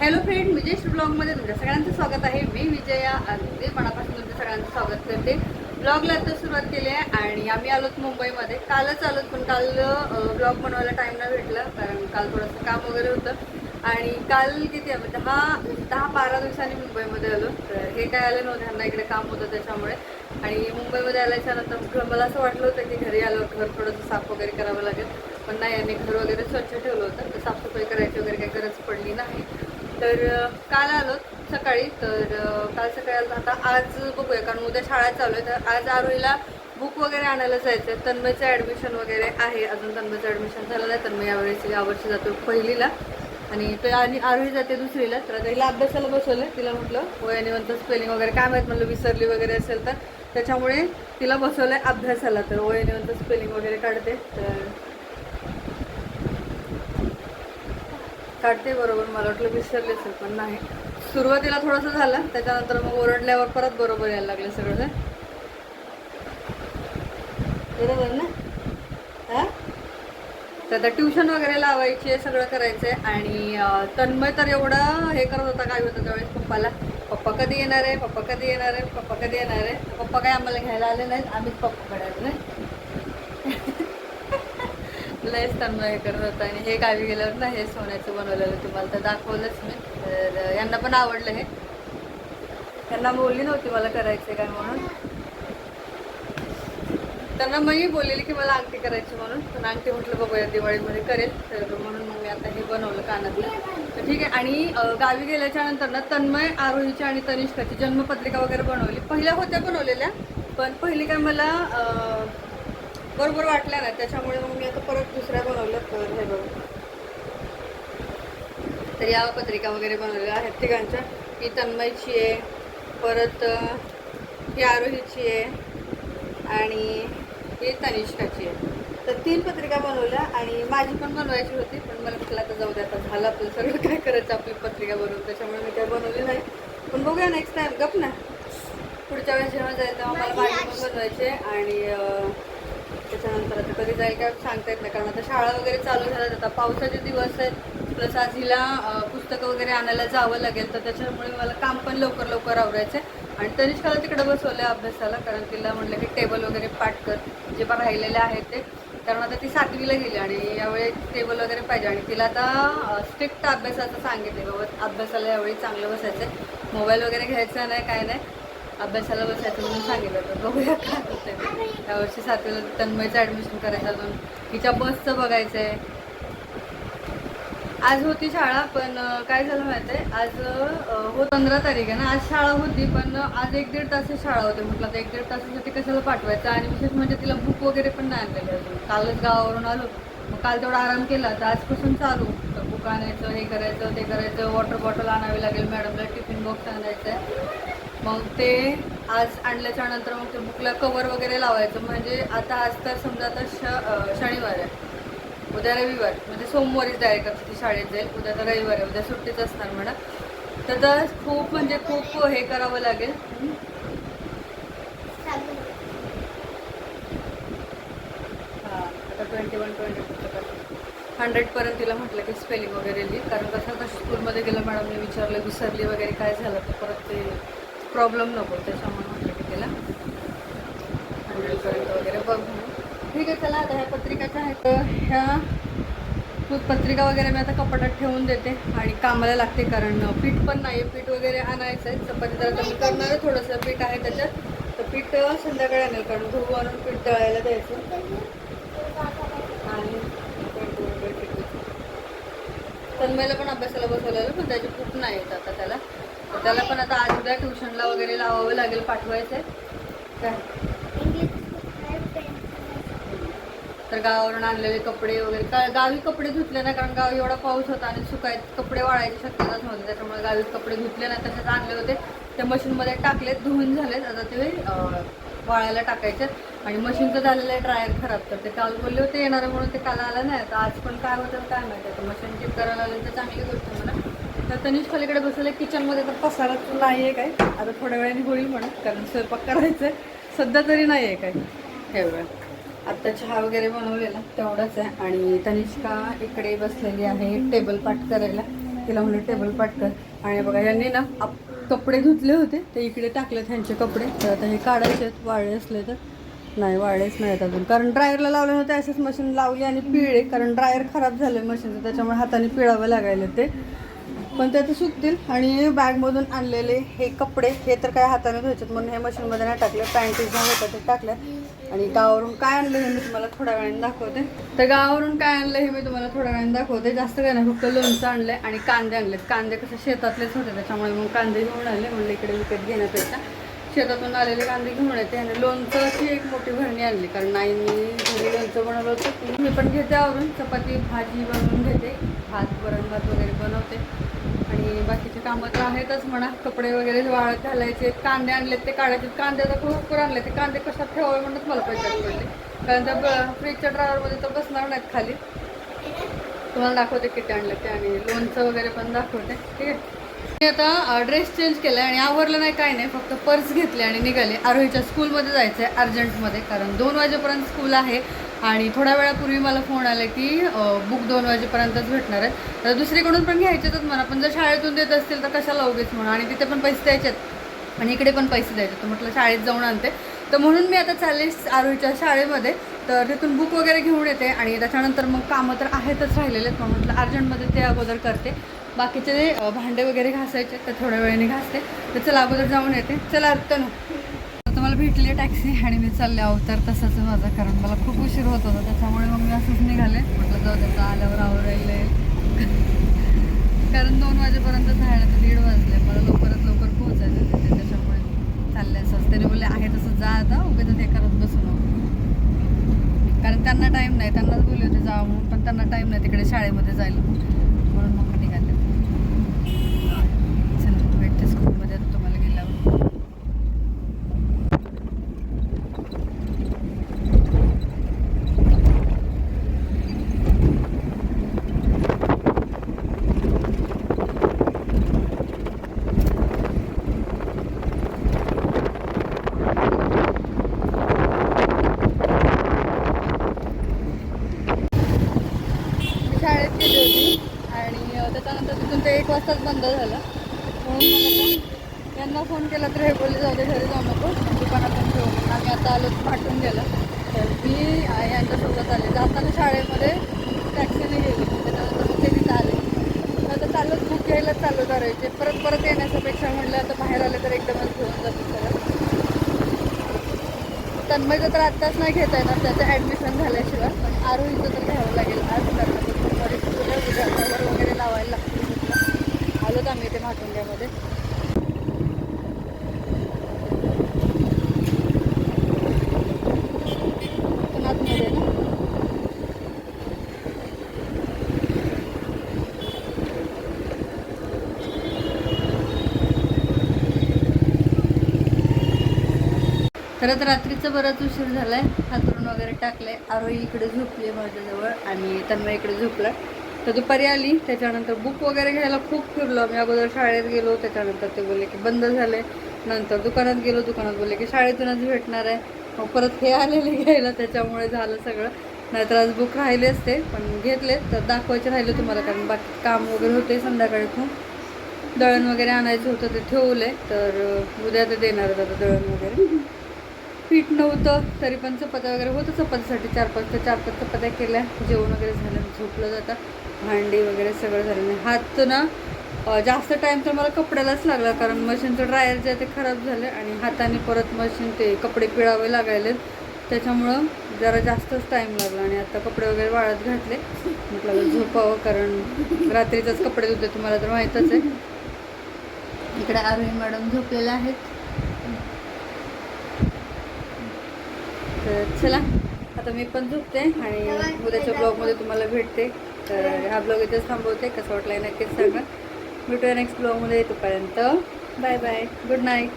Hello friend विजय ब्लॉगमध्ये तुमच्या सगळ्यांचं स्वागत आहे. मी विजया अगदी मनापासून तुमच्या सगळ्यांचं स्वागत करते. ब्लॉगला तर सुरुवात केली आहे आणि आम्ही आलोत मुंबईमध्ये. कालच आलोत पण काल ब्लॉग बनवायला टाईम नाही भेटला कारण काल थोडंसं काम वगैरे होतं. आणि काल किती आम्ही दहा दहा बारा दिवसांनी मुंबईमध्ये आलो. तर हे काय आलं नव्हतं ह्यांना इकडे काम होतं त्याच्यामुळे. आणि मुंबईमध्ये आल्याच्यानंतर मला असं वाटलं होतं की घरी आलो घर थोडंसं साफ वगैरे करावं लागेल. पण नाही यांनी घर वगैरे स्वच्छ ठेवलं होतं. तर साफसफाई करायची वगैरे काही गरज पडली नाही. तर काल आलो सकाळी. तर काल सकाळी आलो. आता आज बघूया कारण उद्या शाळा चालू आहे. तर आज आरोहीला बुक वगैरे आणायला जायचं आहे तन्मयचं ॲडमिशन वगैरे आहे. अजून तन्मयचं ॲडमिशन झालं नाही. तन्मय यावेळेस यावर्षी जातो पहिलीला. आणि ते आणि आरोही जाते दुसरीला. तर आता हिला अभ्यासाला बसवलं तिला म्हटलं वयानिवंत स्पेलिंग वगैरे काय माहीत म्हटलं विसरली वगैरे असेल तर. त्याच्यामुळे तिला बसवलं आहे अभ्यासाला. तर वयानिवंत स्पेलिंग वगैरे काढते. तर काढते बरोबर. मला वाटलं विसरले असेल पण नाही. सुरुवातीला थोडंसं झालं त्याच्यानंतर मग ओरडल्यावर परत बरोबर यायला लागले सगळं बरोबर ना? हां? तर आता ट्युशन वगैरे लावायची आहे सगळं करायचं आहे आणि तन्मय तर एवढं हे करत होता काय होतं त्यावेळेस पप्पाला? पप्पा कधी येणार आहे? पप्पा कधी येणार आहे? पप्पा कधी येणार आहे? पप्पा काय आम्हाला घ्यायला आले नाहीत? आम्हीच पप्पाकडे आलो नाही लयच तन्मय हे करत होता आणि हे गावी गेल्यावर ना हे सोन्याचं बनवलेलं तुम्हाला तर दाखवलंच मी. तर यांना पण आवडलं हे. त्यांना बोलली नव्हती मला करायचे काय म्हणून. त्यांना मी बोललेली की मला अंगठी करायची म्हणून. पण अंगठी म्हटलं बघूया दिवाळीमध्ये करेल. तर म्हणून मग मी आता हे बनवलं कानातलं. तर ठीक आहे आणि गावी गेल्याच्यानंतर ना तन्मय आरोहीची आणि तनिष्काची जन्मपत्रिका वगैरे बनवली. पहिल्या होत्या बनवलेल्या पण पहिली काय मला बरोबर वाटल्या नाही. त्याच्यामुळे मग मी आता परत दुसऱ्या बनवल्या तर हे बघा. तर या पत्रिका वगैरे बनवलेल्या आहेत तिघांच्या. ही तन्मयची आहे परत ही आरोहीची आहे आणि ही तनिष्काची आहे. तर तीन पत्रिका बनवल्या आणि माझी पण बनवायची होती पण मला म्हटलं आता जाऊ दे आता झालं आपलं सगळं. काय करायचं आपली पत्रिका बनवून? त्याच्यामुळे मी काय बनवली नाही. पण बघूया नेक्स्ट टाइम गप ना. पुढच्या वेळेस जेव्हा तेव्हा मला माझी पण बनवायची आहे आणि मला तर कधी जाईल काय सांगता येत नाही. कारण आता शाळा वगैरे चालू झाल्यात. आता पावसाचे दिवस आहेत. प्लस आज हिला पुस्तकं वगैरे आणायला जावं लागेल. तर त्याच्यामुळे मला काम पण लवकर लवकर आवरायचं आहे. आणि तनिष्काला तिकडे बसवलं आहे अभ्यासाला. कारण तिला म्हटलं की टेबल वगैरे पाठ कर. जे पण राहिलेले आहेत ते. कारण आता ती सातवीला गेली आणि यावेळी टेबल वगैरे पाहिजे. आणि तिला आता स्ट्रिक्ट अभ्यासाचं सांगितले बाबा अभ्यासाला यावेळी चांगलं बसायचं आहे मोबाईल वगैरे घ्यायचा नाही काय नाही. अभ्यासाला बसायचं म्हणून सांगितलं तर बघूया काय होतं यावर्षी सातवीला तन्मयचं ॲडमिशन करायचं अजून. हिच्या बसचं बघायचं आहे आज होती शाळा पण काय झालं माहिती आहे आज हो पंधरा तारीख आहे ना? आज शाळा होती पण आज एक दीड तास शाळा होती. म्हटलं आता एक दीड तासासाठी कशाला पाठवायचं? आणि विशेष म्हणजे तिला बुक वगैरे पण नाही आणलेलं कालच गावावरून आलो. मग काल तेवढा आराम केला तर आजपासून चालू. बुक आणायचं हे करायचं ते करायचं वॉटर बॉटल आणावी लागेल मॅडमला टिफिन बॉक्स आणायचं आहे मग ते आज आणल्याच्या नंतर मग ते बुकला कवर वगैरे लावायचं. म्हणजे आता आज तर समजा आता श शनिवार आहे. उद्या रविवार. म्हणजे सोमवारीच डायरेक्ट आता ती शाळेत जाईल. उद्या तर रविवार आहे. उद्या सुट्टीच असणार म्हणा. तर तर खूप म्हणजे खूप हे करावं लागेल. हां आता ट्वेंटी वन ट्वेंटी टू हंड्रेडपर्यंत तिला म्हटलं की स्पेलिंग वगैरे लिही. कारण कसं कसं स्कूलमध्ये गेलं मॅडमने विचारलं विसरली वगैरे काय झालं तर परत ते प्रॉब्लेम नको. त्याच्यामुळे म्हटलं की तिला हंड्रेडपर्यंत वगैरे बघ म्हणून. ठीक आहे चला आता ह्या पत्रिकाच्या आहेत? ह्या पत्रिका वगैरे मी आता कपाटात ठेवून देते. आणि कामाला लागते कारण पीठ पण नाही आहे पीठ वगैरे आणायचं आहे चपाती तर आता मी करणार आहे. थोडंसं पीठ आहे त्याच्यात. तर पीठ संध्याकाळी आणेल कारण धुवू आणून पीठ दळायला द्यायचं आणि तन्मयला पण अभ्यासाला बसवलेलं पण त्याची खूप नाही येत आता त्याला. त्याला पण आता आज उद्या ट्युशनला वगैरे लावावं लागेल पाठवायचं काय? तर गावावरून आणलेले कपडे वगैरे. का गावी कपडे धुतले नाही कारण गावी एवढा पाऊस होता आणि सुकाय कपडे वाळायची शक्यताच नव्हती. त्याच्यामुळे गावी कपडे धुतले नाही तसेच आणले होते. ते मशीनमध्ये टाकलेत धुवून झालेत. आता ते वाळायला टाकायचे आणि मशीनचं झालेलं आहे ड्रायर खराब तर ते काल बोलले होते येणार म्हणून ते काल आलं नाही. तर आज पण काय होतं काय माहिती आता. मशीन चेक करायला आलं तर चांगली गोष्ट आहे म्हणा. तर तनिष पलीकडे बसले किचनमध्ये तर पसाराच नाही आहे काय आता थोड्या वेळाने होईल म्हणा कारण स्वयंपाक करायचं आहे सध्या तरी नाही आहे काय एवढं आत्ता चहा वगैरे बनवलेला तेवढंच आहे. आणि तनिष्का इकडे बसलेली आहे टेबल पाठ करायला. तिला म्हणलं टेबल पाठ कर. आणि बघा यांनी ना आप- कपडे धुतले होते. ते इकडे टाकलेत ह्यांचे कपडे. तर आता हे काढायचे आहेत वाळे असले तर. नाही वाळेच नाहीत अजून. कारण ड्रायरला लावले होते असेच मशीन लावली आणि पिळे कारण ड्रायर खराब झालं मशीनचं त्याच्यामुळे हाताने पिळावं लागायला ते. पण ते आता सुकतील. आणि बॅगमधून आणलेले हे कपडे हे तर काय हाताने धुवायचे म्हणून हे मशीनमध्ये नाही टाकले. पॅन्टीज ज्या होत्या ते टाकल्या. आणि गावावरून काय आणलं हे मी तुम्हाला थोड्या वेळाने दाखवते. तर गावावरून काय आणलं हे मी तुम्हाला थोड्या वेळाने दाखवते. जास्त काय नाही फक्त लोणचं आणलं आणि कांदे आणलेत. कांदे कसे शेतातलेच होते त्याच्यामुळे मग कांदे घेऊन आले. म्हणलं इकडे विकत घेण्यापेक्षा. शेतातून आलेले कांदे घेऊन येते आणि लोणचं एक मोठी भरणी आणली. कारण नाही मी घरी लोणचं बनवलं होतं मी पण घेते आवरून. चपाती भाजी बनवून घेते. भात वरण भात वगैरे बनवते. आणि बाकीचे कामं तर आहेतच म्हणा. कपडे वगैरे वाळत घालायचे कांदे आणले ते काढायचे. कांदे तर खूप आणले ते कांदे कशात ठेवावे म्हणूनच मला पैसे पडले कारण त्या फ्रीजच्या ड्रायवरमध्ये तर बसणार नाहीत खाली. तुम्हाला दाखवते किती आणलं ते आणि लोणचं वगैरे पण दाखवते. ठीक आहे? मी आता ड्रेस चेंज केला आणि आवरलं नाही काय नाही. फक्त पर्स घेतली आणि निघाले. आरोहीच्या स्कूलमध्ये जायचं आहे अर्जंटमध्ये कारण दोन वाजेपर्यंत स्कूल आहे. आणि थोड्या वेळापूर्वी मला फोन आला की बुक दोन वाजेपर्यंतच भेटणार आहे. तर दुसरीकडून पण घ्यायचेच मला पण जर शाळेतून देत असतील तर कशाला उगेच म्हणा. आणि तिथे पण पैसे द्यायचेत. आणि इकडे पण पैसे द्यायचे तर म्हटलं शाळेत जाऊन आणते. तर म्हणून मी आता चालले आरोहीच्या शाळेमध्ये. तर तिथून बुक वगैरे घेऊन येते. आणि त्याच्यानंतर मग कामं तर आहेतच राहिलेले आहेत. म्हणून म्हटलं अर्जंटमध्ये ते अगोदर करते. बाकीचे जे भांडे वगैरे घासायचे तर थोड्या वेळाने घासते. तर चला अगोदर जाऊन येते. चला अर्थ मला भेटली टॅक्सी आणि मी चालले अवतार तसाच आहे माझा कारण मला खूप उशीर होत होता. त्याच्यामुळे मग मी असंच निघाले. म्हटलं जाऊ त्याचा आल्यावर आवरायला कारण दोन वाजेपर्यंत जायला तर दीड वाजले. मला लवकरात लवकर पोहोचायचं तिथे त्याच्यामुळे चालले असंच. त्याने बोलले आहे तसं जा आता. उगाच ते करत बसू नको. कारण त्यांना टाईम नाही. त्यांनाच बोलले होते जा म्हणून. पण त्यांना टाईम नाही तिकडे शाळेमध्ये जायला म्हणून मग मी निघाले चला भेटते स्कूलमध्ये आता तुम्हाला गेल्यावर मी शाळेत गेली होती त्यानंतर त्याच्यानंतर तिथून ते एक वाजताच बंद झालं. म्हणून मग यांना फोन केला तर हे बोलले जाऊ दे घरी जाऊ नको दुकानात पण ठेवू आम्ही आता आलो पाठवून गेलं. तर मी यांच्यासोबत आले. जाताना शाळेमध्ये टॅक्सीने गेली. त्याच्यानंतर मग आले. आता चालूच बुक घ्यायला चालू करायचे. परत परत येण्याच्यापेक्षा म्हटलं आता बाहेर आले तर एकदमच घेऊन जातो सगळं तन्मयचं तर आत्ताच नाही घेता येणार त्याचं ॲडमिशन झाल्याशिवाय. पण आरोहीचं तर घ्यावं लागेल. आज करणार वगैरे लावायला लागतो आलोत आम्ही ते भाटुंग्यामध्ये पण तर रात्रीचं बराच उशीर झाला आहे हातरून वगैरे टाकलं आहे आरोही इकडे झोपली आहे माझ्याजवळ. आणि तन्मय इकडे झोपला तर दुपारी आली त्याच्यानंतर बुक वगैरे घ्यायला खूप फिरलो मी अगोदर शाळेत गेलो त्याच्यानंतर ते बोलले की बंद झाले. नंतर दुकानात गेलो दुकानात बोलले की शाळेतूनच भेटणार आहे. मग परत हे आलेले घ्यायला त्याच्यामुळे झालं सगळं. नाहीतर आज बुक राहिले असते पण घेतले. तर दाखवायचे राहिले तुम्हाला कारण बाकी काम वगैरे होते संध्याकाळी खूप दळण वगैरे आणायचं होतं ते ठेवले तर उद्या ते देणार आहेत आता दळण वगैरे. पीठ नव्हतं तरी पण चपात्या वगैरे होतं. चपातीसाठी चार पाच ते चार पाच चपात्या केल्या. जेवण वगैरे झालं झोपलं जातं भांडी वगैरे सगळं झालं. नाही हात ना जास्त टाईम तर मला कपड्यालाच लागला. कारण मशीनचं ड्रायर जे आहे ते खराब झालं आणि हाताने परत मशीन ते कपडे पिळावे लागायलेत. त्याच्यामुळं जरा जास्तच टाईम लागला आणि आता कपडे वगैरे वाळत घातले. म्हटलं झोपावं कारण रात्रीचंच कपडे धुते तुम्हाला तर माहीतच आहे. इकडे आरोही मॅडम झोपलेल्या आहेत. तर चला आता मी पण झोपते आणि उद्याच्या ब्लॉगमध्ये तुम्हाला भेटते. तर हा ब्लॉग इथेच थांबवते कसं वाटलं नक्कीच सांगा. भेटूया नेक्स्ट ब्लॉगमध्ये तोपर्यंत. Bye bye good night